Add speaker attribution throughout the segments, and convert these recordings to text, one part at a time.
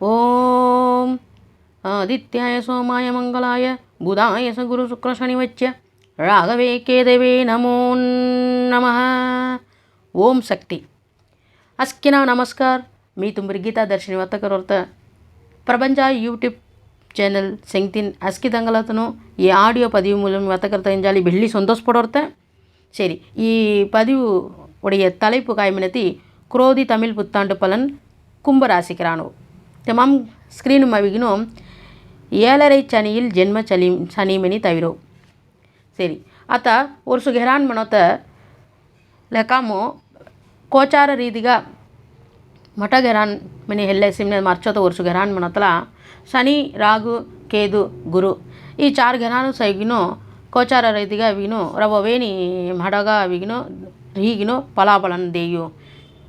Speaker 1: ஓம். ஆதித்யாய சோமாய மங்களாய புதாய சகுரு சுக்ரசனிவச்ச ராகவே கேதவே நமோ நம ஓம் சக்தி. अस्की नाव नमस्कार मी तुमरी गीता दर्शनी वर्त ప్రపంచ యూట్యూబ్ ఛానల్ సెంగ్తిన్ అస్కి దంగలతను ఈ ఆడియో పదివు మూలం వతకర్తయించాలి சந்தோஷப்பட సంతోషపడొర్త சரி ஈ பதிவு உடைய தலைப்பு காயமினத்தி குரோதி தமிழ் புத்தாண்டு பலன் கும்பராசிக்கிறானோ தெமாம் ஸ்க்ரீனு மவிகினும் ஏழரை சனியில் ஜென்ம சனி சனிமணி தவிரோ ಸರಿ ಆತ ವರ್ಷ ಘೆರಾನ್ ಮನೋತ ಲೆಕ್ಕಾಮು ಕೋಚಾರ ರೀತಿಗ ಮಠ ಘೆರಾನ್ ಮಿನಿ ಹೆಲ್ಲೆ ಸಿಮ್ನೆ ಮರ್ಚೋತ ವರ್ಷ ಘೆರಾನ್ ಮನೋತಲ ಶನಿ ರಾಗು ಕೇದು ಗುರು ಈ ಚಾರ್ ಘೆರಾನು ಸೈಗಿನು ಕೋಚಾರ ರೀತಿಗ ಅವಿಗಿನು ರವವೇನಿ ಮಡಗ ಅವಿಗಿನು ರೀಗಿನು ಫಲಾಫಲನ್ ದೇಯು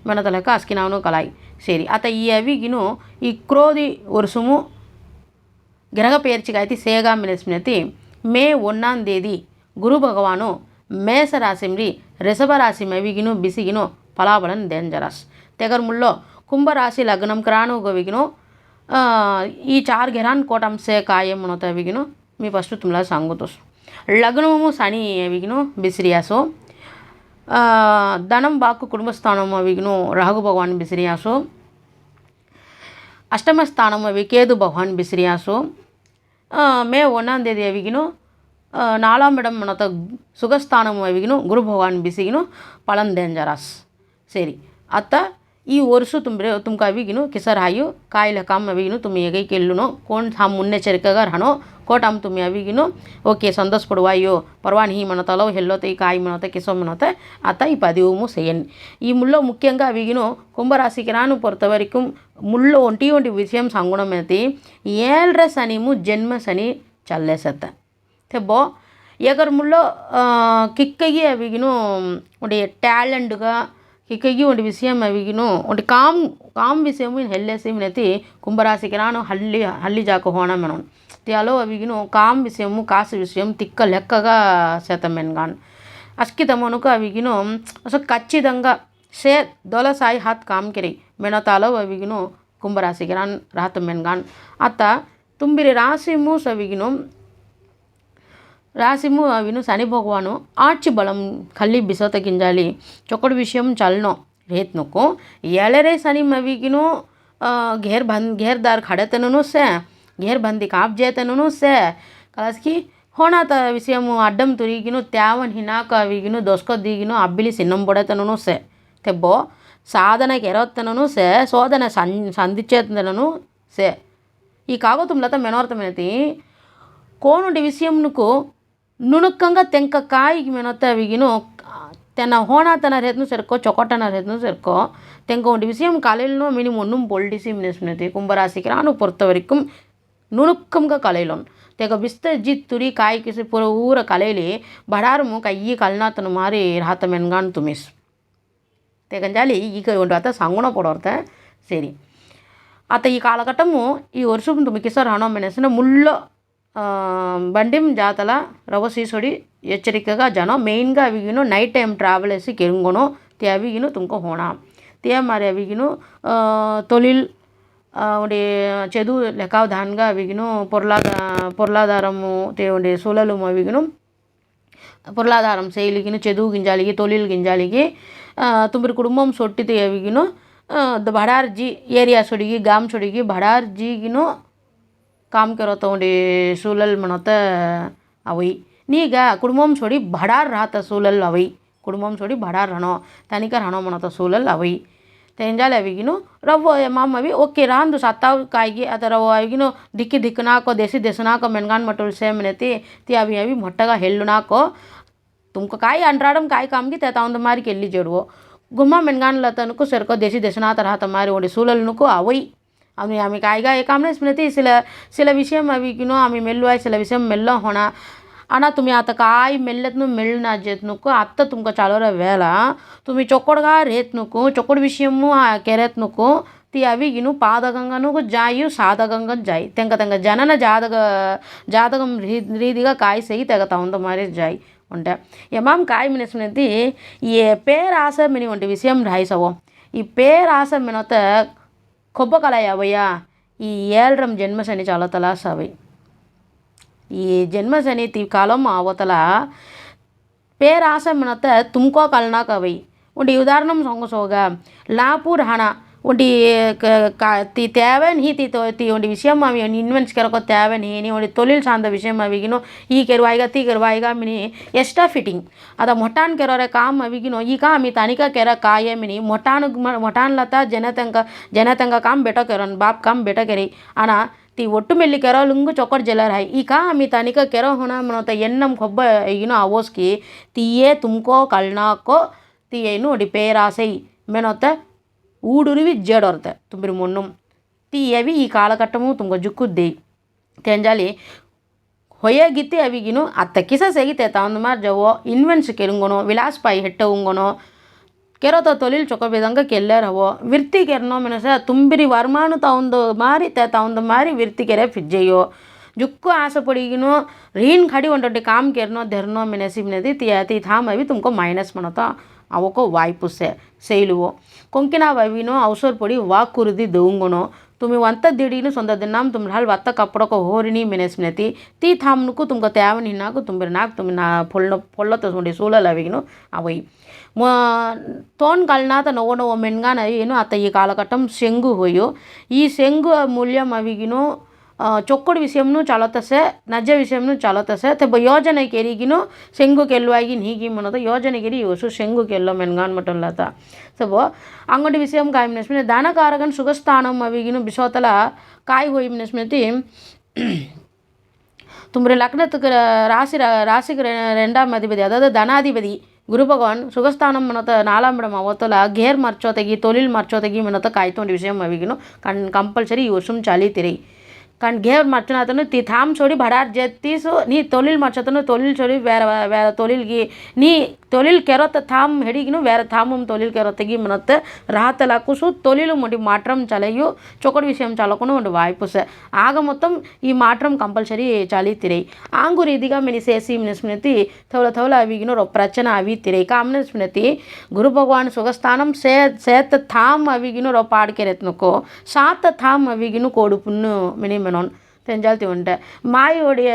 Speaker 1: ಮನತ ಲೆಕ್ಕ ಅಸ್ಕಿನಾವನು ಕಲಾಯಿ சரி அத்த ஈ அவிகினு இக்ரோதி ஒரு சுமு கிரக பயிற்சிகாய்த்தி சேகா மினஸ்மினத்தி மே ஒன்றாம் தேதி ಗುರು ಭಗವಾನು ಮೇಷರಾಶಿಂಲಿ ರಿಷಭರಾಶಿ ಮವಿಗಿನು ಬಿಸಿಗಿನು ಫಲಾಫಲನ್ ಡೇಂಜರಸ್ ತೆಗರ್ಮುಳ್ಳೋ ಕುಂಭರಾಶಿ ಲಗ್ನಂ ಕ್ರಾಣು ಗೋವಿಗಿನು ಈ ಚಾರ್ ಗೆರಾನ್ ಕೋಟಂಸೆ ಕಾಯಂ ಅನ್ನೋತವಿಗಿನು ಮೀ ಫಸ್ಟು ತುಂಬ ಸಾಂಗುತ್ತೋಸು ಲಗ್ನವು ಶನಿ ಅವಿಗಿನು ಬಿಸಿರಿಯಾಸು தனம் வாக்கு குடும்பஸ்தானம் வைக்கணும். ராகு பகவான் பிசிறியாசோ அஷ்டமஸ்தானம் அவி கேது பகவான் பிசிறியாசோ மே ஒன்றாந்தேதி அவிக்கணும் நாலாம் இடம் மனத்த சுகஸ்தானம் வைக்கணும். குரு பகவான் பிசிக்கணும் பலன் டேஞ்சராஸ் சரி. அத்தை ಈ ವರ್ಷ ತುಂಬ್ರೆ ತುಮ್ಕ ಅವಿಗಿನು ಕಿಸರಾಯು ಕಾಯಿಲೆ ಕಾಮ್ ಅವಿಗಿನು ತುಮ್ಮಿ ಎಗೈ ಕೆಲ್ಲುನು ಕೋಣ್ ಹಾಂ ಮುನ್ನೆಚ್ಚರಿಕೆಗ ಹಣೋ ಕೋಟಾಮ್ ತುಮ್ಮಿ ಅವಿಗಿನು ಓಕೆ ಸಂತೋಷ ಪಡುವಾಯೋ పర్వాణి హీ మనతలో హెల్లోత ఈ కాయ మనత కిసం మనత అత ఈ పదివుము చేయన్ ఈ ముల్లో ముఖ్యంగా విగిను కుంభరాశికి రాను పొరత వరకు ముల్లో ఒంటి ఒంటి విషయం సంగుణమైతే ఏళ్ళ సనిము జన్మ సని చల్లేసత్త తెబ్బో ఎగర్ ముల్లో కిక్కగి అవిగిను ఉండే టాలెంట్గా ఇక్కగి ఒంటి విషయం అవిగిను ఒంటి కామ్ కామ్ విషయము హెల్లేసేమినతి కుంభరాశికిరాను హల్లి హల్లి జాకు హోణం మనం త్యాలో అవిగిను కామ్ విషయము కాసు విషయం తిక్క లెక్కగా శాతమెన్గాన్ అస్కితమునుక అవిగిను అసలు ఖచ్చితంగా షే దొల సాయి హాత్ కామ్కిరి మెనతాలో అవిగిను కుంభరాశికిరాన్ రాతమెన్గాన్ అత్త ತುಂಬಿರಿ ರಾಶಿ ಮೂಸವಿಗಿನು రాసిము అవిను శని భగవాను ఆర్చి బలం కల్లి బిసోత గింజాలి. చొక్కడు విషయం చల్నో రేత్నుకు ఎలరే శని మవిగిను ఘేర్ బంద్ ఘేర్ దార్ ఖడతను సే ఘేర్ బంది కాప్ చేతను సే. కలసికి హోనాత విషయము అడ్డం తురిగిను తేవన్ హినాక అవిగిను దొస్కో దిగిను అబ్బిలి సిన్నం పొడతను సే. తెబ్బో సాధన కెరవతను సే శోధన సన్ సంధిచేతనను సే. ఈ కాగోతుం లత మెనోర్థమైనది కోనుడి విషయంకు ನುಣುಕಂಗ ತೆಂಕ ಕಾಯಿಗೆ ಮೇನೊತ್ತ ಅವಗಿನು తెన్న హోనా తన రేతును సెరుకో చొకొట్ట నా రేతును సెరుకో తెంకొండి விஷயம் கலையிலும் மினிமம் ஒன்றும் பொல் டிசிமினேஷனது கும்பராசிக்கிறான்னு பொறுத்த வரைக்கும் நுணுக்கம்க கலையிலும் ತೆಗ ಬಿಸ್ತಜಿತ್ ತುರಿ ಕಾಯಿ ಕಿಸಿ ಪುರ ಊರ ಕಲೆಯಲ್ಲಿ ಬಡಾರಮು ಕೈಯಿ ಕಲ್ನಾತನ ಮಾರಿ ರಾತ ಮೆನ್ಗಾಣ್ ತುಮಿಸ್ ತೆಗಂಜಾಲಿ ಈಗ ಒಂದು ಆತ ಸಂಗುಣ ಪಡೋರ್ತೆ ಸರಿ ಆತ ಈ ಕಾಲಘಟ್ಟಮು ಈ ವರ್ಷ ತುಮಿ ಕಿಸರ್ ಹಣೋ ಮೆಣಸಿನ ಮುಳ್ಳ బండి జాతల రవసీసుడి హెచ్చరికగా ஜனம் మెయిన్గా అవిగిను நைட் டைம் ట్రావెల్సి కెరుంగును తే అవిగిను తుంకు హోణ తే మరి అవిగిను తొలిల్ உடைய செது லெக்காவ் தான்கா அவிகணும் பொருளாதா பொருளாதாரமும் தேவனுடைய சூழலும் அவிகணும் பொருளாதாரம் செயலிகினும் செது கிஞ்சாலிக்கு தொழில் கிஞ்சாலிக்கு தும்பிரி குடும்பம் சொட்டி தேவிகினும் படார்ஜி ஏரியா சொடிகி காம் சொடிகி படார்ஜிகினும் काम करत उंडे सुलल म्हणत आवई ನೀಗ ಕುಟುಂಬಂ ಸೋಡಿ ಬಡಾರ್ ರಾತ ಸೂಲಲ್ ಅವೈ ಕುಟುಂಬಂ ಸೋಡಿ ಬಡಾರ್ ಹಣೋ ತನಿಕ ಹಣೋ ಮಣತ ಸೂಲಲ್ ಅವೈ ತೆಂಜಾಲ ಅವಿಗಿನು ರವ್ವ ಮಾಮವಿ ಓಕೆ ರಾಂದು ಸತ್ತಾವ್ ಕಾಯಿಗೆ ಅದರ ಅವಿಗಿನು ದಿಕ್ಕಿ ದಿಕ್ಕು ನಾಕೋ ದೇಸಿ ದೇಶ ನಾಕೋ ಮೆನ್ಗಾನ್ ಮಟುಲ್ ಸೇಮನೆತಿ ತಿ ಅವಿ ಅವಿ ಮೊಟ್ಟಗ ಹೆಳ್ಳು ನಾಕೋ तुमको काय अंडराडम काय काम की त्या ताऊन तुम्हारी केली जडवो गुम्मा मेनगान लतनुको सरको देशी देशना तरह तुम्हारी அப்படின்னு ஆமிக்கு ಈಗ ಏಕಾಮ್ನೆಸ್ ಮಿನತಿ சில சில விஷயம் ಅವಿಗಿನೋ ಆಮಿ ಮೆಲ್ಲುವಾಯ್ சில விஷயம் ಮೆಲ್ಲ ಹೋಣ आना तुमी आतां कांय मेल्लेत न्हू मेळना जेत नुको आत्तां तुमकां चालोर वेला तुमी चोकोड गार येत नुको चोकोड विशयमू केरेत नुको ती అవి గిను పాదగంగనుకు జాయు సాదగంగం జాయి తెంక తెంక జనన జాతక జాతకం రీతిగా కాయ సెయ్యి తెగతా ఉంది మరి జాయి ఉంటే ఎమాం కాయ మినసునేది ఏ పేరాస మిని వంటి విషయం రాయిసవో ఈ పేరాస మినత కొబ్బ కలయవయ్యా ಈ ಏಳ್ರಂ ಜನ್ಮಶನಿ ಚಾಲತಲ ಸವೈ ಈ ಜನ್ಮಶನಿ ತಿ ಕಾಲಂ ಅವತಲ పేరాస మనత తుమ్కో కల్నా కవై ఉండి ఉదాహరణం సొంగ సోగ లాపూర్ హణ ಒಂಟಿ ತಿ ತೇವನ್ ಹಿ ತಿ ತಿ ಒಂಟಿ ವಿಷಯಂ ಅವಿ ಇನ್ವೆನ್ಸ್ ಕೆರಕೊ ತೇವನ್ ಹೀನಿ ಒಂಟಿ ತೊಲಿಲ್ ಸಾಂದ ವಿಷಯಂ ಅವಿಗಿನು ಈ ಕೆರುವಾಯಿಗ ತಿ ಕೆರುವಾಯಿಗ ಮಿನಿ ಎಷ್ಟ ಫಿಟ್ಟಿಂಗ್ ಅದ ಮೊಟಾನ್ ಕೆರೋರೆ ಕಾಮ್ ಅವಿಗಿನು ಈ ಕಾ ಮಿ ತಾನಿಕ ಕೆರ ಕಾಯೆ ಮಿನಿ ಮೊಟಾನ್ ಮೊಟಾನ್ ಲತ ಜನತಂಗ ಜನತಂಗ ಕಾಮ್ ಬೆಟೋ ಕೆರೋನ್ ಬಾಪ್ ಕಾಮ್ ಬೆಟೋ ಕೆರಿ ಅಣ ती ಒಟ್ಟುಮೆಲ್ಲಿ ಕೆರಲುಂಗು ಚೊಕ್ಕಟ್ ಜಲರ್ ಹಾಯ್ ಈಗ ಆಮಿ ತನಿಕ ಕೆರ ಹೊಣ ಮನೋತ ಎನ್ನಂ ಕೊಬ್ಬ ಈಗಿನ ಅವೋಸ್ಕಿ ತೀಯೇ ತುಮ್ಕೋ ಕಳ್ನಾಕೋ ತೀ ಏನು ಒಡಿ ಪೇರಾಸೈ ಮೆನೋತ ಊಡುರುವಿ ಜೇಡೊರ್ತ ತುಂಬಿರಿ ಮುಣ್ಣು ತೀಯವಿ ಈ ಕಾಲಘಟ್ಟಮು ತುಂಗ ಜುಕ್ಕುದ್ದಿ ಕೆಂಜಾಲಿ ಹೊಯಗಿತಿ ಅವಿಗಿನು ಅತ್ತ ಕಿಸ ಸೆಗಿತೆ ತಾವಂದು ಮಾರ್ಜವೋ ಇನ್ವೆನ್ಸ್ ಕೆರುಂಗೋನೋ ವಿಲಾಸ್ಪಾಯಿ ಹೆಟ್ಟವುಂಗೋನೋ ಕೆರೋತ ತೊಲಿಲ್ ಚೊಕೊಬೇದಂಗೆ ಕೆಲ್ಲೆರವೋ ವಿರ್ತಿ ಕೆರ್ನೋ ಮೆಣಸ ತುಂಬಿರಿ ವರ್ಮಾನು ತಾವಂದು ಮಾರಿ ತೆ ತಾವಂದು ಮಾರಿ ವಿರ್ತಿ ಕೆರೆ ಫಿಜ್ಜೆಯೋ ಜುಕ್ಕು ಆಸೆ ಪಡಿಗಿನೋ ರೀನ್ ಖಡಿ ಒಂಟೊಟ್ಟಿ ಕಾಮ್ ಕೆರ್ನೋ ಧೆರ್ನೋ ಮೆಣಸಿ ಮೆನದಿ ತಿ ತಿ ಥಾಮ್ ಅವಿ ತುಮಕೋ ಮೈನಸ್ ಮಾಡೋ આવકો વાઇપુ છે శైలువో కొంకిన వవిను అవసర పొడి వాకురుది దౌంగునో ತುಮಿ ವಂತ ದಿಡೀನು ಸೊಂದದ ನಮ್ ತುಮ್ರ ಹಲ್ ವತ್ತ ಕಪ್ಪಡಕ ಹೋರಿನಿ ಮಿನೆಸ್ಮಿನತಿ ತಿ ಥಾಮ್ನುಕು ತುಮ್ಗ ತ್ಯಾವನ್ ಹಿನ್ನಾಕು ತುಂಬಿರ ನಾಕ್ ತುಮ್ ನಾ ಫೊಳ್ನ ಫೊಳ್ಳ ತಸ್ಕೊಂಡಿ ಸೂಲ ಲವಿಗಿನು ಅವೈ ಮ ತೋನ್ ಕಲ್ನಾತ ನೋವನ ಒಮ್ಮೆನ್ಗಾನ ಏನು ಅತ್ತ ಈ ಕಾಲಘಟ್ಟಂ ಶೆಂಗು ಹೋಯು ಈ ಶೆಂಗು ಮೂಲ್ಯಂ ಅವಿಗಿನು ચોક્કડ વિષયમનું ચાલો થશે નજ ವಿಷಯವನ್ನು ಚಾಲತಸೆ. ತೆ ಯೋಜನೆ ಕೆರಿಗಿನು ಸೆಂಗು ಕೆಲ್ವಾಗಿನ ಹೀಗೆ ಮನದ ಯೋಜನೆ ಕೆರಿ ಯೋಸು ಸೆಂಗು ಕೆಲ್ಲ ಮೆನ್ಗಾನ್ ಮಟನ್ಲತ ಸಬೋ ಅಂಗಡಿ ವಿಷಯಂ ಕಾಯಿಮಿನಸ್ಮಿನ ದಾನಕಾರಗನ್ ಸುಗಸ್ಥಾನಂ ಅವಿಗಿನು ಬಿಸೋತಲ ಕಾಯಿ ಹೋಯಿಮಿನಸ್ಮಿತಿ தும்புற லக்னத்துக்கு ராசி ராசிக்கு ரெண்டாம் அதிபதி அதாவது தனாதிபதி குரு பகவான் சுகஸ்தானம் மனத்தை நாலாம் இடம் அவத்தில் கேர் மர்ச்சோத்தகி தொழில் மர்ச்சோத்தகி மனத்த காய்த்தோண்டி விஷயம் அவிக்கணும் கண் கம்பல்சரி யோசும் சளி திரை కానీ గేవర్ మర్చిన అతను తి థామ్ చోడి భడార్ జెత్తీసు నీ తొలిల్ మర్చతను తొలిల్ చోడి వేర వేర తొలిల్గి నీ ತೊಲಿಲ್ ಕೆರೊತ್ತ ಥಾಮ್ ಹೆಡಿಗಿನೂ ಬೇರೆ ಥಾಮಮ್ ತೊಲಿಲ್ ಕೆರೊತ್ತಗಿ ಮನತ್ತೆ ರಾತಲ ಕುಸು ತೊಲಿಲು ಮುಂಡಿ ಮಾಟ್ರಮ್ ಚಲೆಯು ಚೊಕಡ್ ವಿಷಯಂ ಚಲಕುನು ಒಂದು ವಾಯ್ಪುಸ ಆಗ ಮೊತ್ತಂ ಈ ಮಾಟ್ರಮ್ ಕಂಪಲ್ಸರಿ ಚಲಿತಿರೈ ಆಂಗೂರ್ ಇದೀಗ ಮಿನಿ ಸೇಸಿ ಮಿನಿ ಸ್ಮೃತಿ ಥೌಲ ಥೌಲ ಅವಿಗಿನ ರೊ ಪ್ರಚನ ಅವಿತಿರೈ ಕಾಮನ ಸ್ಮೃತಿ ಗುರು ಭಗವಾನ್ ಸುಗಸ್ಥಾನಂ ಸೇ ಸೇತ ಥಾಮ್ ಅವಿಗಿನ ರೊ ಪಾಡ್ಕೆರೆತ್ನಕೋ ಸಾತ ಥಾಮ್ ಅವಿಗಿನ ಕೋಡುಪುನ್ನು ಮಿನಿ மெனோன் தெரிஞ்சால் திவன்ட்ட மாயோடைய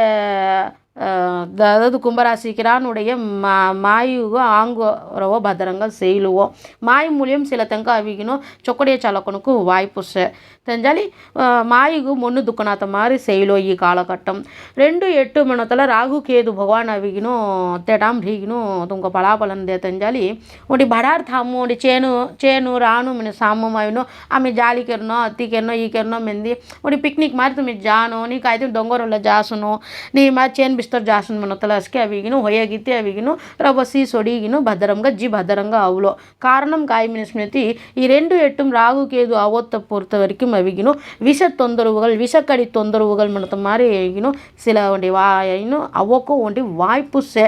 Speaker 1: அதாவது ಕುಂಭರಾಶಿಕಿರಾನುಡೆಯ ಮಾ பத்திரங்கள் ಆಂಗೋರವೋ ಭದ್ರಂಗ மூலியம் சில ಮೂಲ್ಯಂ ಸಿಲತಂಕ ಅವಿಗಿನೋ ಚೊಕ್ಕಡೆಯ வாய்ப்பு ವಾಯ್ಪುಸೆ தெரிஞ்சாலி மாயுகு மொன்று துக்கநாத்த மாதிரி செய்யலோ இ காலகட்டம். ரெண்டு எட்டு மணத்தில் ராகு கேது பகவான் அவிகினும் தெடாம் ரீகினும் துங்க பலாபலன் தெரிஞ்சாலி ஒடி படார் தாமு ஒடி சேனு சேனு ராணு மின சாமம் அவினோ ஆమె జాలికెరనో అత్తికెరనో ఈకెరనో மெந்தி ఒడి பிக்னிக் மாதிரி తుమ్మి ஜானோ நீ అయితే దొంగరోళ్ళ ஜாசணும் நீ மாதிரி சேன் పిస్తర్ జాసన్ మునతలాస్కి అవిగిను హొయగితి అవిగిను రవసి సొడిగిను భద్రంగా జి భద్రంగా అవులో காரணம் காய்மின் ஸ்மிருதி இரண்டு எட்டும் ராகு கேது அவத்தை பொறுத்த வரைக்கும் அவிக்கணும் விஷ தொந்தரவுகள் விஷக்கடி தொந்தரவுகள் மனத்த மாதிரி அவிக்கணும் சில ஒண்டி வா இன்னும் அவக்கும் ஒண்டி வாய்ப்பு சே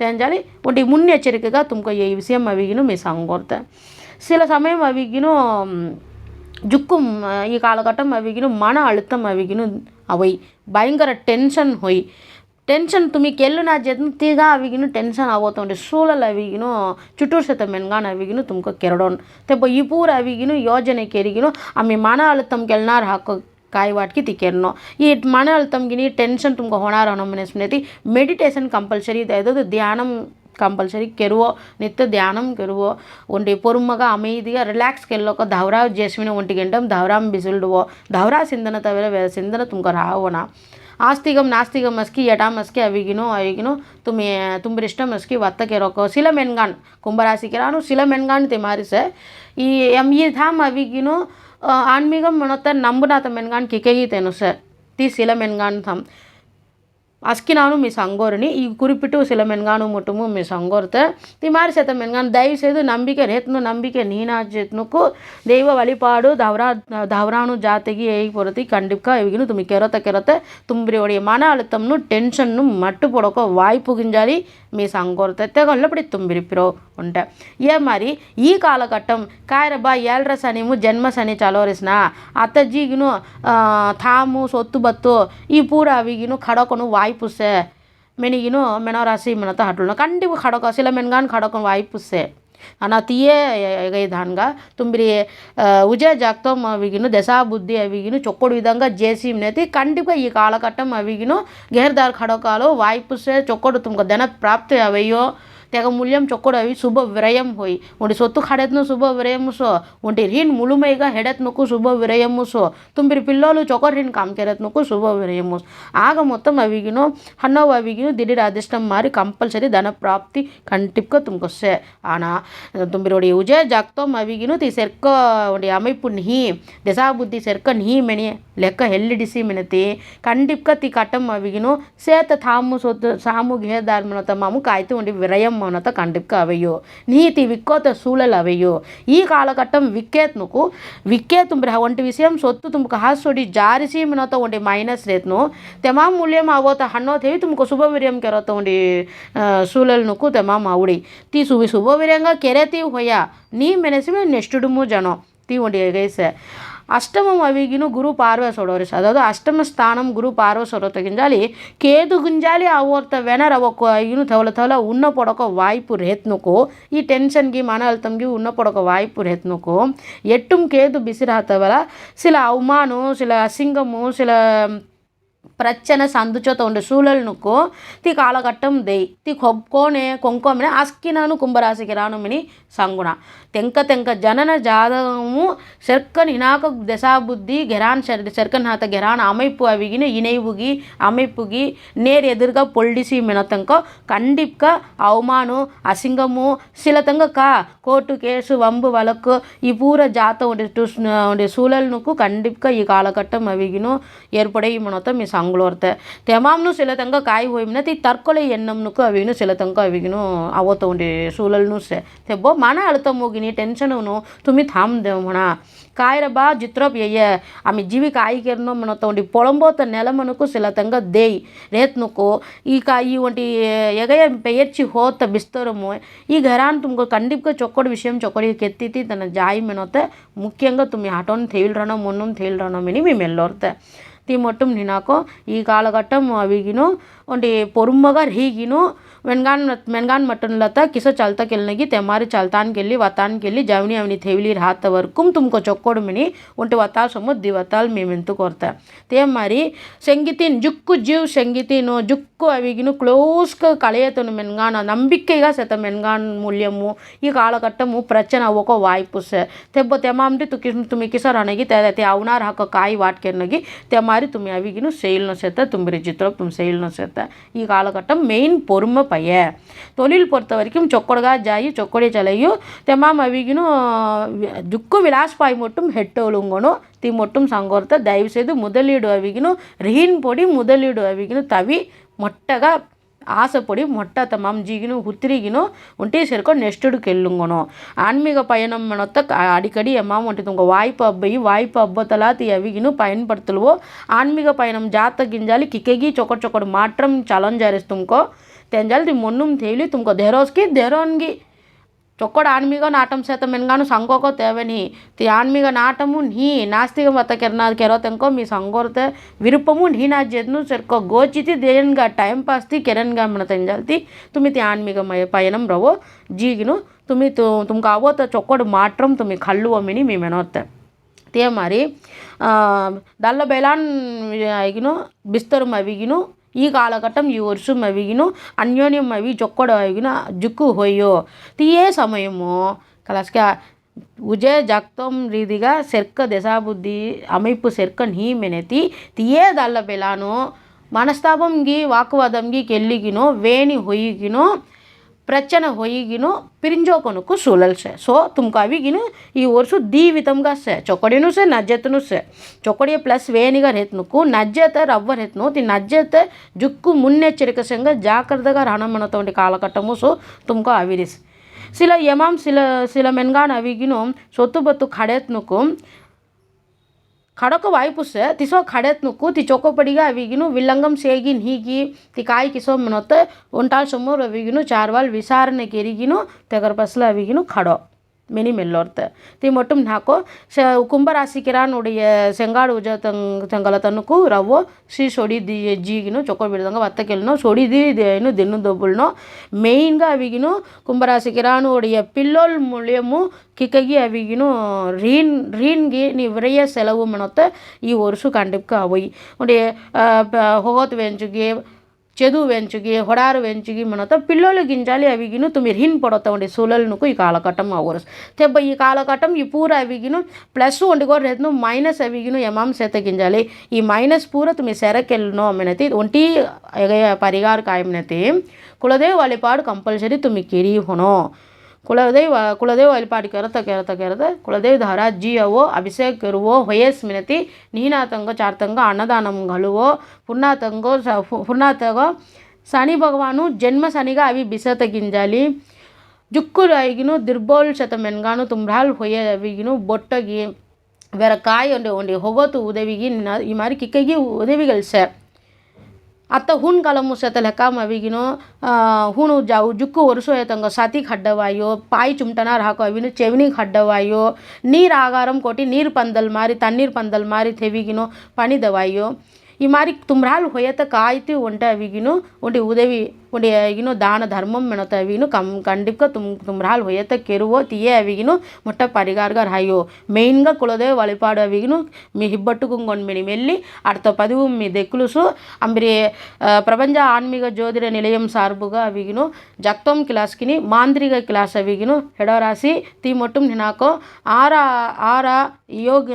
Speaker 1: தெரிஞ்சாலே ஒண்டி முன்னெச்சரிக்கைగా తుమ్కు ఏ విషయం అవిగిను మీ సంగోర్త சில சமயம் அவிக்கணும் ஜுக்கும் காலகட்டம் அவிக்கணும் மன அழுத்தம் அவிக்கணும் அவை பயங்கர டென்ஷன் ஹொய் టెన్షన్ తుమికి వెళ్ళు నా జంతీగా అవిగిను టెన్షన్ అవుతుంది. సూలలు అవిగిను చుట్టూరు శత మెనగాను అవిగిను తుమ్మక కెరడోన్. తెప్ప ఈ పూర్ అవిగిను యోజనకి ఎరిగిను ఆ మీ మన అలుతంకి వెళ్ళినారు హక్కు కాయ వాటికి తికెరను. ఈ మన అలుతంకిని టెన్షన్ తుమ్మక హోనారనేది మెడిటేషన్ కంపల్సరీ ఏదో ధ్యానం కంపల్సరీ కెరువో నిత్య ధ్యానం కెరువో. ఉండి పొరుమగా అమైదిగా రిలాక్స్కి వెళ్ళొక ధౌరా జస్మిన్ ఒంటి గింటాం ధౌరాం బిసిల్డువో. ధౌరా సింధన తవిర వేరే సింధన తుమ్మక రావునా. ಆಸ್ತಿಗಂ ನಾಸ್ತಿಗಂ ಅಸ್ಕಿ ಯಟಾಂ ಅಸ್ಕಿ ಅವಿಗಿನೋ ಅವಿಗಿನೋ ತುಮಿ ತುಂಬಿರಿಷ್ಟಂ ಅಸ್ಕಿ ವತ್ತಕ್ಕೆ ರೊಕ್ಕ ಸಿಲ ಮೆನ್ಗಾನ್ ಕುಂಭರಾಶಿಗೆ ರಾನು ಸಿಲ ಮೆನ್ಗಾನ್ ತಿಮಾರಿಸೆ ಈ ಎಂ ಈ ಧಾಮ್ ಅವಿಗಿನೋ ಆನ್ಮೀಗಂ ಮಣೊತ್ತ ನಂಬುನಾಥ ಮೆನ್ಗಾನ್ ಕಿಕೆಗಿ ತೆನುಸೆ ತಿ ಸಿಲ ಮೆನ್ಗಾನ್ ಥಮ್ அஸ்கினானும் மிஸ் அங்கோருனி இக்குறிப்பிட்டு சில மென்கானும் மட்டுமும் மிஸ் அங்கோர்த்த தி மாதிரி சேத்த மென்கான் தயவு செய்து நம்பிக்கை ರೇತ್ನು ನಂಬಿಕೆ ನೀನಾಜಿತ್ನಕ್ಕೂ ದೈವ ವಳಿಪಾಡು ಧವರ ಧವರಾಣು ಜಾತಿಗೆ ಹೇಗೆ ಬರುತ್ತೆ ಖಂಡಿತ ಇವಿಗೂ ತುಮಿ ಕೆರತ ಕೆರತೆ ತುಂಬ್ರಿ ಒಡೆಯ ಮನ ಅಳುತ್ತಮ್ನು ಟೆನ್ಷನ್ನು ಮಟ್ಟು ಪಡೋಕೋ ವಾಯ್ಪು ಗಿಂಜಾರಿ మీ సంకూరత కళ్ళపడి తుంబిరిపిరో ఉంటా. ఏ మరి? ఈ కాలఘట్టం కాయరబా ఏల్రస్ అనేము జన్మస్ అని అత్త అత్తజీగిను తాము సొత్తు బత్తు ఈ పూర అవిగిను ఖడకను వాయిపుస్తే మెనిగిను మెనరాసి మినత హట్లను. కంటి ఖడక శిలమెన్ కానీ ఖడకను వాయిపుస్తే ಅನಾ ತಿಯೇ ಎಗೈದಾನ್ಗ ತುಂಬಿರಿ ఉజయ జాక్తం అవిగిను దశాబుద్ధి అవిగిను చొక్కడు విధంగా జేసీమ్నైతే కండిగా ఈ కాలఘట్టం అవిగిను గేర్దార్ ఖడకాలో వాయిపుసే చొక్కడు తుమ్క ధన ప్రాప్తి అవయ్యో त्याका मूल्यम चोकोड हवी शुभ विरयम होई उंडी सोतू खाड्यात न्हू शुभ विरयम सो उंडी रीण मुलुमयगा हेडत नुकू శుభ విరయము సో తుంబిరి పిల్లోలు చొకరిని కామ్కెరత్నకు శుభ విరయము ఆగ మొత్తం అవిగిను హన్నవ అవిగిను ದಿಢೀರ್ ಅದೃಷ್ಟಂ ಮಾರಿ ಕಂಪಲ್ಸರಿ ಧನ ಪ್ರಾಪ್ತಿ ಕಂಟಿಪ್ಕ ತುಮ್ಕೊಸೆ ಆನ ತುಂಬಿರೋಡಿ ಉಜೆ ಜಾಗ್ತೊಮ್ ಅವಿಗಿನು ತಿ ಸೆರ್ಕ ಒಂದು ಅಮೈಪು ನಿಹಿ ದೆಸಾ ಬುದ್ಧಿ ಸೆರ್ಕ ನಿಹಿ ಮೆಣಿ ಲೆಕ್ಕ ಹೆಲ್ಲಿಡಿಸಿ ಮೆನತಿ ಕಂಡಿಪ್ಕ ತಿ ಕಟಂ ಅವಿಗಿನು ಸೇತ ಥಾಮು ಸೊತ್ತು ಸಾಮು ಘೇದಾರ್ ಮನತ ಮಾಮು ಕಾಯ್ತು ಒಂದು ವಿರಯಂ மௌனத்தை கண்டிப்பாக அவையோ நீதி விக்கோத்த சூழல் அவையோ ஈ காலகட்டம் விக்கேத்னுக்கு விக்கேத்தும் பிறகு ஒன்று விஷயம் சொத்து துமுக்கு ಹಾಸೋಡಿ ಜಾರಿಸಿ ಮಿನೋತ ಉಂಡಿ ಮೈನಸ್ ರೇತ್ನು ತೆಮಾಮ್ ಮೂಲ್ಯಮ್ ಆವೋತ ಹಣ್ಣೋ ಥೇವಿ ತುಮಕು ಶುಭ ವಿರ್ಯಂ ಕೆರೋತ ಉಂಡಿ ಸೂಲಲ್ನುಕು ತೆಮಾಮ್ ಆವುಡಿ ತಿ ಸುವಿ ಶುಭ ವಿರ್ಯಂಗ ಕೆರೆ ತಿ ಹೊಯ್ಯ ನೀ ಮೆನೆಸಿಮೆ ನೆಸ್ಟುಡುಮು ಜನೋ ತಿ ಉಂಡಿ ಗೈಸೆ ಅಷ್ಟಮ ಅವಿಗಿನ ಗುರು ಪಾರ್ವಸೋಡೋರಿ ಅದಾದ ಅಷ್ಟಮ ಸ್ಥಾನಂ ಗುರು ಪಾರ್ವಸೋಡತ ಗಿಂಜಾಲಿ ಕೇದು ಗುಂಜಾಲಿ ಅವರ್ತ ವೆನರ್ ಅವಕ್ಕ ಇನ್ನು ತವಲ ತವಲ ಉನ್ನ ಪೊಡಕ ವಾಯ್ಪು ರೇತ್ನಕು ಈ ಟೆನ್ಷನ್ಗೆ ಮನ ಅಲ್ತಮ್ಗೆ ಉನ್ನ ಪೊಡಕ ವಾಯ್ಪು ರೇತ್ನಕು ಎಟ್ಟುಂ ಕೇದು ಬಿಸಿರಾತವಲ್ಲ ಸಿಲ ಅವಮಾನು ಸಿಲ ಅಸಿಂಗಮು ಸಿಲ પ્રચ્છને સાંધુચો તોંડ સૂલલનુકો தி காலகட்டம் தெய். தி ખોબ્કોને కొంకోమిని ఆస్కినాను కుంభరాశికి రానుమిని సంగుణ తెంక తెంక జనన జాதகமும் செற்கன் இனாக தசாபுத்தி கெரான் செர்க்கன் செற்கன்ஹாத்த கெரான் அமைப்பு அவிகின இணைவுகி அமைப்புகி நேர் எதிர்க பொல்டிசி மினத்தங்க கண்டிப்பா அவமானம் அசிங்கமும் சில தங்க கா கோர்ட்டு கேஸு வம்பு வழக்கு இப்பூர ஜாத்த உடைய சூழல்னுக்கு கண்டிப்பாக ఈ కాలఘట్టం అవిగిను ఏర్పడే ఈ சங்கு ಅಂಗಳೋರ್ತೆ ತೆಮಾಮ್ನು ಸಿಲತಂಕ ಕಾಯಿ ಹೋಯ್ಮಿನ ತಿ ತರ್ಕೊಲೆ ಎನ್ನಮ್ನಕ್ಕು ಅವಿನು ಸಿಲತಂಕ ಅವಿಗಿನು ಅವೋ ತೊಗೊಂಡು ಸೂಲಲ್ನು ಸೆ ತೆಬ್ಬೋ ಮನ ಅಳತ ಮುಗಿನಿ ಟೆನ್ಷನವನು ತುಮಿ ಥಾಮ್ ದೇವಣ ಕಾಯಿರ ಬಾ ಜಿತ್ರಪ್ ಎಯ್ಯ ಆಮೆ ಜೀವಿ ಕಾಯಿಗೆರ್ನೋ ಮನ ತೊಗೊಂಡು పొలంబోత నెలమనుకు శిలతంగా దేయి రేత్నుకు ఇక ఈ వంటి ఎగయ పెయర్చి హోత బిస్తరము ఈ ఘరాన్ తుమ్కు కండిప్గా చొక్కడు విషయం చొక్కడి కెత్తితి తన జాయి మెనొతే ముఖ్యంగా తుమ్మి ఆటోని తేయిల్ రణం మున్నం తేయిల్ రణం అని మేము ఎల్లోర్తే ತಿ ಮೊಟ್ಟಂ ನಿನಾಕೋ ಈ ಕಾಲಘಟ್ಟಂ ಅವಿಗಿನು ಒಂಟಿ ಪೊರುಮ್ಮಗ ಹೀಗಿನು वेनगान मेनगान मटन लता, किसो चलता के लिए तेमारी चलता के लिए वता के लिए जवनी अवनी थेवली रात वरकू तुमको चौकोड़मी वंट वताल सोम दिवताल मेमेत कोरता। तेमारी संगीतीन, जुक्कु जीव संगीतीन, जुक्कु अवगीन क्लोज कलयत मेनगा नंबिक सेता मेनगा मूल्यमु काल कटमु प्रचन ओको वायु सब तेमा तुमकिसर अणगी ते अवनार हक काय वाट के अणगी तेमारी तुम अवगीन शैलन सेत, तुम रिजित तुम शैलन सेत। यह काल कटम मेन पर పయ్యే தொழில் பொறுத்த வரைக்கும் சொக்கொடுகா ஜாயி சொக்கொடி சலையும் தெம்மா மவிகினும் ஜுக்கு விலாஸ்பாய் மட்டும் ஹெட்டோலுங்கணும் தி மட்டும் சங்கோர்த்த தயவுசெய்து முதலீடு அவிக்கணும் ரீன் பொடி முதலீடு அவிக்கணும் தவி மொட்டகா ಆಸೆಪಡಿ ಮೊಟ್ಟ ಮಮ್ಜಿಗಿನೂ ಹುತ್ತಿರಿಗಿನೂ ಒಂಟಿ ಸೇರ್ಕೊಂಡು ನೆಕ್ಸ್ಟ್ಡು ಕೆಲ್ಲುಂಗನು ಆನ್ಮೀಗ ಪಯಣ ಮಾಡೋತ್ತ ಅಡಿಕಡಿ ಎಮ್ಮ ಒಂಟಿ ತುಂಗ ವಾಯ್ಪ ಅಬ್ಬಯಿ ವಾಯ್ಪ ಅಬ್ಬತಲಾ ತಿ ಅವಿಗಿನೂ ಪಯನ್ಪಡ್ತಲ್ವೋ ಆನ್ಮೀಗ ಪಯಣಂ ಜಾತ ಗಿಂಜಾಲಿ ಕಿಕೆಗಿ ಚೊಕೊಡ್ ಚೊಕೊಡ್ ಮಾಟ್ರಂ ಚಾಲನ್ ಜಾರಿಸ್ತುಂಕೋ tenjal di monum తేలి tumko dheros ki dheron gi చొక్కడ ఆన్మీగా నాటం శాతం మెన్గాను సంగోకో తేవని తి ఆన్మీగ నాటము నీ నాస్తిక మత కెర్నాథ్ కెరోతెంకో మీ సంగోరత విరుపము నీ నా జెద్ను చెర్కో గోచితి దేయన్గా టైం పాస్ పాస్తి కెరన్గా మన తెంజల్తి తుమి తి ఆన్మీగ పయనం రవో జీగిను తుమి తుమ్కు అవోత చొక్కడు మాత్రం తుమి కళ్ళువమిని మీ మెనోత్తే తే మరి దళ్ళ బెలాన్ ಆಗಿನೋ ಬಿಸ್ತರು ಮವಿಗಿನೂ ఈ కాలఘట్టం ఈ వర్షం అవిగిను అన్యోన్యం అవి ಅನ್ಯೋನ್ಯಮವಿ అవిగిన జుక్కు హోయో తీయే సమయము కలసిక ఉజే జక్తం రీతిగా సెర్క దశాబుద్ధి అమైపు సెర్క నీ మెనెతి. తీయే దల్ల బెలాను మనస్తాపంకి వాకువాదంగి కెళ్ళికినో వేణి హొయ్యిగినో ಪ್ರಚನ ಹೊಯಿಗಿನು ಪಿರಿಂಜೋಕೊನಕ್ಕೂ ಸುಲಲ್ ಸೆ ಸೊ ತುಮಕ ಅವಿಗಿನ ಈ ವರ್ಷ ದಿ ವಿತಮ್ಗ ಸೆ ಚೊಕಡಿನೂ ಸೆ ನಜ್ಜೆತನೂ ಸೆ ಚೊಕಡಿಯ ಪ್ಲಸ್ ವೇನಿಗ ರೇತ್ನಕ್ಕು ನಜ್ಜೆತ ರವ್ವ ರೇತ್ನು ತಿ ನಜ್ಜೆತ ಜುಕ್ಕು ಮುನ್ನೆಚ್ಚರಿಕೆ ಸಂಗ ಜಾಗ್ರತೆಗ ರಣಮಣ ತಗೊಂಡು ಕಾಲಕಟ್ಟಮು ಸೊ ತುಮಕ ಅವಿರಿಸ್ ಸಿಲ ಯಮಾಮ್ ಸಿಲ ಸಿಲ ಮೆನ್ಗಾಣ ಅವಿಗಿನು ಸೊತ್ತು ಬತ್ತು ಖಡೆತ್ನಕ್ಕು ખડકો વાયુપુષ તિસો ખાડેત નુકુ તિચોકો પડીગા અવિગીનું વિલંગમ સેગીન હીગી તિકાય કિસો મનોત ઓંટાળ સમોર અવિગીનું ચારવાલ વિસારને કેરીગીનું તેગર પસલા અવિગીનું ખડો மினிமில் ஒருத்த தி மட்டும் நாக்கோ ಕುಂಭರಾಶಿಕಿರಾನುடைய ಸೆಂಗಾಡು ಉಜತಂ ತಂಗಲ ತನಕು ರವೋ ಸಿ ಸೊಡಿ ದಿ ಜೀಗಿನು ಚೊಕ್ಕ ಬಿಡದಂಗ ವತ್ತಕೆಲ್ನೋ ಸೊಡಿ ದಿ ಏನು ದಿನ್ನು ದೊಬ್ಬುಲ್ನೋ ಮೆయిన్గా అవిగిను కుంభరాశికిరానుடைய పిల్లోల్ మూల్యము ಕಿಕಗಿ ಅವಿಗಿನು ರೀನ್ ರೀನ್ಗೆ ನೀ ವಿರಯ ಸೆಲವು ಮಣತ್ತ ಈ ವರ್ಷ ಕಂಡಿಪ್ಕ ಅವಯಿ ಉಂಡೆ ಹೋಗೋತ್ ವೆಂಚುಗೆ చెదు వెంచుకి హుడారు వెంచుకి మనతో పిల్లలు గింజాలి అవి గిను తుమిర్ హిన్ పడతామండి సూలలునుకు ఈ కాలకట్టం అవరు తెబ్బ ఈ కాలకట్టం ఈ పూర అవి గిను ప్లస్ కూడా రెండు మైనస్ అవి గిను ఎమాంసేత గింజాలి. ఈ మైనస్ పూర తుమి శరకెళ్ళను అమ్మినతి ఒంటి పరిగారు కాయమినతి కులదేవు వాళ్ళ పాడు కంపల్సరీ తుమి కిరీహును ಕುಲದೇವ ಕುಲದೇವ ಅಲ್ಪಾಡಿ ಕರೆತ ಕೆರೆತ ಕೆರೆತ ಕುಲದೇವ ಧಾರಾಜಿಯವೋ ಅಭಿಷೇಕ್ ಕರುವೋ ವಯಸ್ಮಿನತಿ ನೀನಾತಂಗ ಚಾರ್ತಂಗ ಅನ್ನದಾನಂಗಳುವೋ ಪುರ್ಣಾತಂಗೋ ಪುರ್ಣಾತಗೋ ಶನಿ ಭಗವಾನು ಜನ್ಮ ಶನಿಗ ಅವಿ ಬಿಸತ ಗಿಂಜಾಲಿ ಜುಕ್ಕುರಾಯಿಗಿನು ದಿರ್ಬೋಲ್ ಶತಮೆನ್ಗಾನು ತುಂಬ್ರಾಲ್ ಹೊಯ್ಯವಿಗಿನು ಬೊಟ್ಟಗಿ வேறு காய் ஒன்று ஒன்று ஒவ்வொரு உதவிக்கு நான் இது மாதிரி கிக்ககி உதவிகள் சார் ಅತ್ತ ಹುಣ್ ಕಾಲ ಮುಸತ ಲೆಕ್ಕ ಅವಿಗಿನು ಹುಣು ಜಾವು ಜುಕ್ಕು ಒರೆಸೋ ತಂಗ ಸತಿಗೆ ಹಡ್ಡವಾಯೋ ಪಾಯಿ ಚುಮ್ಟನಾರ್ ಹಾಕೋ ಅವಿನು ಚೆವಿನಿಗೆ ಹಡ್ಡವಾಯೋ ನೀರು ಆಗಾರಂ ಕೊಟ್ಟು ನೀರು ಪಂದಲ್ ಮಾರಿ ತಣ್ಣೀರು ಪಂದಲ್ ಮಾರಿ ತೆವಿಗಿನು ಪಣಿದವಾಯೋ ಈ ಮಾರಿ ತುಂಬ್ರಾಲ್ ಹೊಯ್ಯತ ಕಾಯ್ತಿ ಒಂಟ ಅವಿಗಿನು ಒಂಟಿ ಉದವಿ ಉಂಡೆ ಆಗಿನೂ ದಾನ ಧರ್ಮಂ ಮೆಣತ ಅವಿಗಿನೂ ಕಂ కండిప్గా తుమ్ తుమ్రాలు ఉయత కెరువో తీయే అవిగిను ముట్ట పరిగారుగా రాయో మెయిన్గా కులదే వలిపాడు అవిగిను మీ హిబ్బట్టుకుంగొని మిని వెళ్ళి అడతో పదివు మీ దెక్కులుసు అంబరి ప్రపంచ ఆన్మీగ జ్యోతిర నిలయం సార్బుగా అవిగిను జక్తం క్లాస్కిని మాంత్రిక క్లాస్ అవిగిను హెడోరాసి తీ మొట్టం నినాకో ఆరా ఆరా యోగ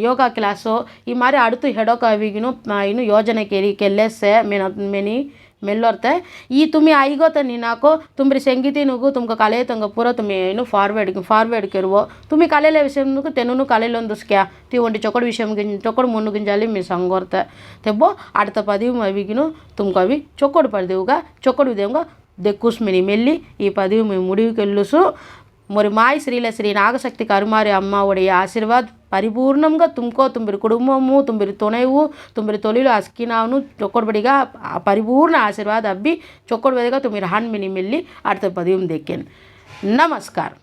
Speaker 1: యోగా క్లాసో ఈ మరి అడుతూ హెడోక అవిగిను ఇను యోజన కెరి కెళ్ళేస్తే మెని ಮೆಲ್ಲೋರ್ತೆ ಈ ತುಮಿ ಐಗೋತ ನಿನಾಕೋ ತುಂಬ್ರಿ ಸಂಗೀತಿ ನುಗು ತುಮ್ಕ ಕಲೆ ತಂಗ ಪೂರ ತುಮಿ ಏನು ಫಾರ್ವರ್ಡ್ ಫಾರ್ವರ್ಡ್ ಕೆರುವೋ ತುಮಿ కళల విషయం నుకు తెనును కళలో దుస్క్యా తి ఒంటి చొక్కడు విషయం గిం చొక్కడు మున్ను గింజాలి మీ సంగోర్త తెబ్బో అడత పదివు అవిగిను తుమ్కు అవి చొక్కడు పడిదేవుగా చొక్కడు విధంగా దెక్కుస్మిని మెల్లి ఈ పదివు మీ ముడివికెళ్ళుసు మరి మాయ్ శ్రీల శ్రీ నాగశక్తి కరుమారి అమ్మ ಒಡೆಯ ఆశీర్వాద్ పరిపూర్ణంగా తుంకో తుంబిరి కుటుంబము తుంబిరి తొనైవు తుంబిరి తొలిలు అస్కినావును చొక్కడుబడిగా పరిపూర్ణ ఆశీర్వాద అబ్బి చొక్కడుబడిగా తుమ్మిరి హాన్ మిని మెల్లి అడత పదియం దెక్కెన్ నమస్కారం